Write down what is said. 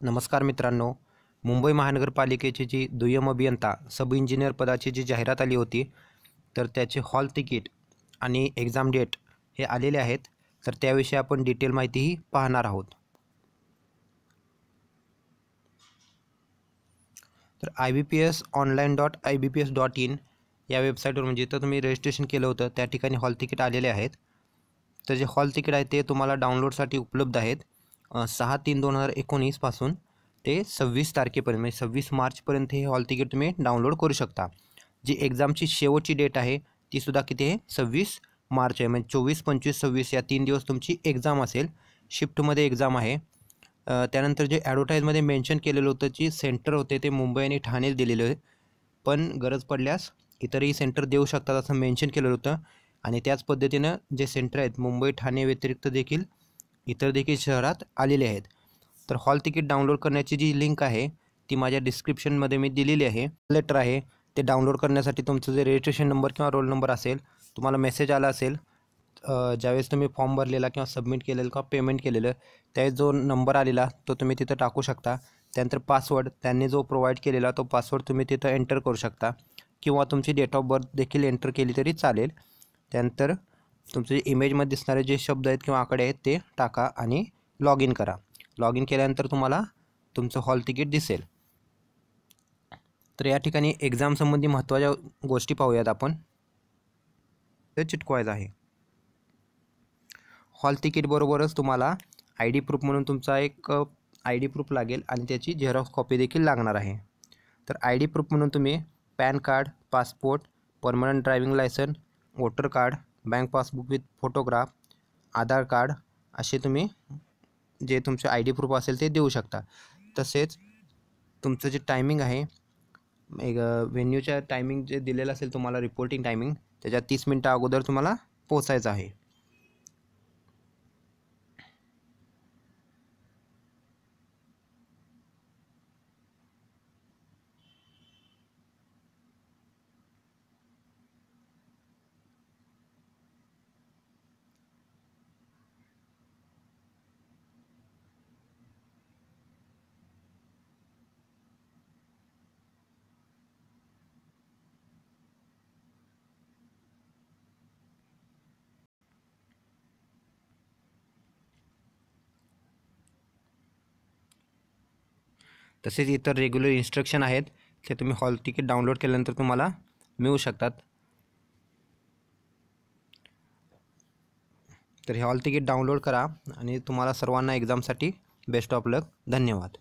नमस्कार मित्रांनो. मुंबई महानगरपालिकेची जी दुय्यम अभियंता सब इंजिनियर पदाची जी जाहिरात आली होती तर त्याचे हॉल तिकीट आणि एक्झाम डेट हे आलेले आहेत. तर त्याविषयी आपण डिटेल माहितीही पाहणार आहोत. तर I B P S online dot I B P S dot in या वेबसाईटवर म्हणजे जिथं तुम्ही रजिस्ट्रेशन केलं होतं त्या ठिकाणी हॉल तिकीट आलेले आहेत. तर जे हॉल तिकीट आहे ते तुम्हाला डाउनलोडसाठी उपलब्ध आहेत. सहा तीन दोन हजार एकोणीसपासून ते सव्वीस तारखेपर्यंत म्हणजे सव्वीस मार्चपर्यंत हे हॉल तिकीट तुम्ही डाउनलोड करू शकता. जी एक्झामची शेवटची डेट आहे तीसुद्धा किती आहे? सव्वीस मार्च आहे. म्हणजे चोवीस पंचवीस सव्वीस या तीन दिवस तुमची एक्झाम असेल. शिफ्टमध्ये एक्झाम आहे. त्यानंतर जे ॲडव्हर्टाईजमध्ये मेन्शन केलेलं होतं जी सेंटर होते ते मुंबई आणि ठाणे दिलेलं आहे पण गरज पडल्यास इतरही सेंटर देऊ शकतात असं मेन्शन केलेलं होतं. आणि त्याच पद्धतीनं जे सेंटर आहेत मुंबई ठाणे व्यतिरिक्त देखील इतर देखील शहरात आलेले आहेत. तर हॉल तिकीट डाउनलोड करण्याची जी लिंक आहे ती माझ्या डिस्क्रिप्शनमध्ये मी दिलेली आहे. लेटर आहे ते डाउनलोड करण्यासाठी तुमचं जे रजिस्ट्रेशन नंबर किंवा रोल नंबर असेल तुम्हाला मेसेज आला असेल ज्यावेळेस तुम्ही फॉर्म भरलेला किंवा सबमिट केलेलं किंवा पेमेंट केलेलं त्यावेळेस जो नंबर आलेला तो तुम्ही तिथं टाकू शकता. त्यानंतर पासवर्ड त्यांनी जो प्रोव्हाइड केलेला तो पासवर्ड तुम्ही तिथं एंटर करू शकता. किंवा तुमची डेट ऑफ बर्थ देखील एंटर केली तरी चालेल. त्यानंतर तुमचे जे इमेजमध्ये दिसणारे जे शब्द आहेत किंवा आकडे आहेत ते टाका आणि लॉग इन करा. लॉग इन केल्यानंतर तुम्हाला तुमचं हॉल तिकीट दिसेल. तर या ठिकाणी एक्झामसंबंधी महत्त्वाच्या गोष्टी पाहूयात आपण. ते चिटकवायचं आहे. हॉल तिकीटबरोबरच तुम्हाला आय डी प्रूफ म्हणून तुमचा एक आय डी प्रूफ लागेल आणि त्याची झेरॉक्स कॉपी देखील लागणार आहे. तर आय डी प्रूफ म्हणून तुम्ही PAN card passport permanent driving licence voter card bank passbook with photograph Aadhaar card असे तुम्ही जे तुमचे आय डी प्रूफ असेल ते देऊ शकता. तसेच तुमचं जे टायमिंग आहे एक व्हेन्यूच्या टायमिंग जे दिलेलं असेल तुम्हाला रिपोर्टिंग टायमिंग त्याच्या तीस मिनटं अगोदर तुम्हाला पोचायचं आहे. तसेच इतर रेग्युलर इन्स्ट्रक्शन आहेत ते तुम्ही हॉल तिकीट डाउनलोड केल्यानंतर तुम्हाला मिळू शकतात. तर हे हॉल तिकीट डाउनलोड करा आणि तुम्हाला सर्वांना एक्झामसाठी बेस्ट ऑफ लक धन्यवाद.